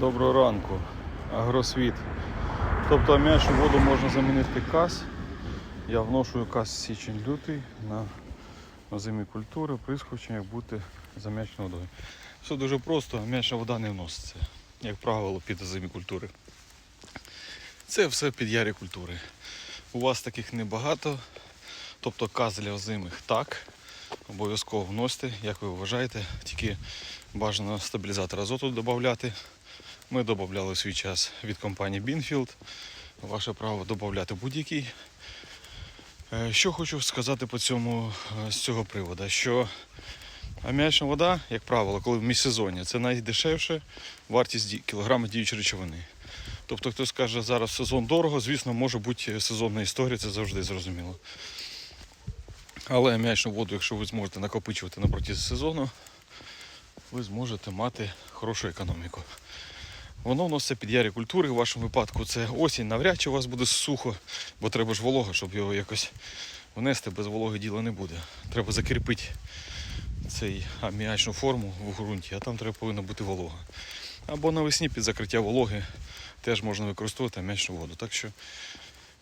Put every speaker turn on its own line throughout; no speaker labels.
Доброго ранку. Агросвіт. Тобто аміачну воду можна замінити каз. Я вношую каз січень-лютий на озимі культури, прискочення, як бути зам'ячною водою. Все дуже просто, аміачна вода не вноситься, як правило, під озимі культури. Це все під ярі культури. У вас таких небагато, тобто каз для озимих так. Обов'язково вносите, як ви вважаєте, тільки бажано стабілізатор азоту додати. Ми додавали свій час від компанії Binfield. Ваше право додати будь-який. Е, Що хочу сказати по цьому е, з цього приводу, що аміачна вода, як правило, коли в міжсезоння, це найдешевше вартість кілограма діючої речовини. Тобто, хтось скаже, зараз сезон дорого, звісно, може бути сезонна історія, це завжди зрозуміло. Але аміачну воду, якщо ви зможете накопичувати на протязі сезону, ви зможете мати хорошу економіку. Воно вноситься під ярі культури. В вашому випадку це осінь, навряд чи у вас буде сухо, бо треба ж волога, щоб його якось внести, без вологи діла не буде. Треба закріпити цей аміачну форму в ґрунті, а там треба повинна бути волога. Або навесні під закриття вологи теж можна використовувати аміачну воду. Так що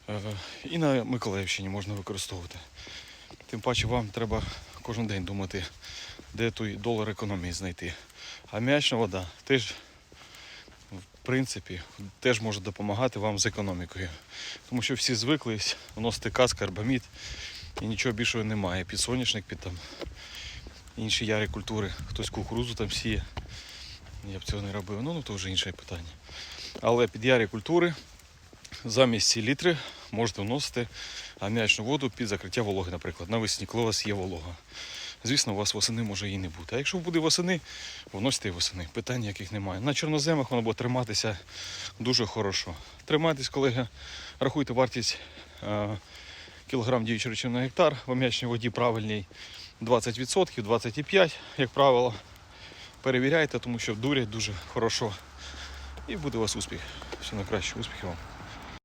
е, і на Миколаївщині можна використовувати. Тим паче вам треба кожен день думати, де той долар економії знайти. А м'ячна вода теж, в принципі, теж може допомагати вам з економікою. Тому що всі звикли вносити каз, карбамід і нічого більшого немає. Під соняшник, під там інші ярі культури, хтось кукурузу там сіє. Я б цього не робив. Ну, ну то вже інше питання. Але під ярі культури замість ці літри можете вносити аміачну воду під закриття вологи, наприклад, навесні, коли у вас є волога. Звісно, у вас восени може і не бути. А якщо буде восени, вносите восени. Питань яких немає. На чорноземах воно буде триматися дуже хорошо. Тримайтесь, колеги, рахуйте вартість е, кілограм діючої речовини на гектар в аміачній воді правильній 20%, 25%, як правило. Перевіряйте, тому що дурять дуже хорошо. І буде у вас успіх. Все найкраще, успіхів вам.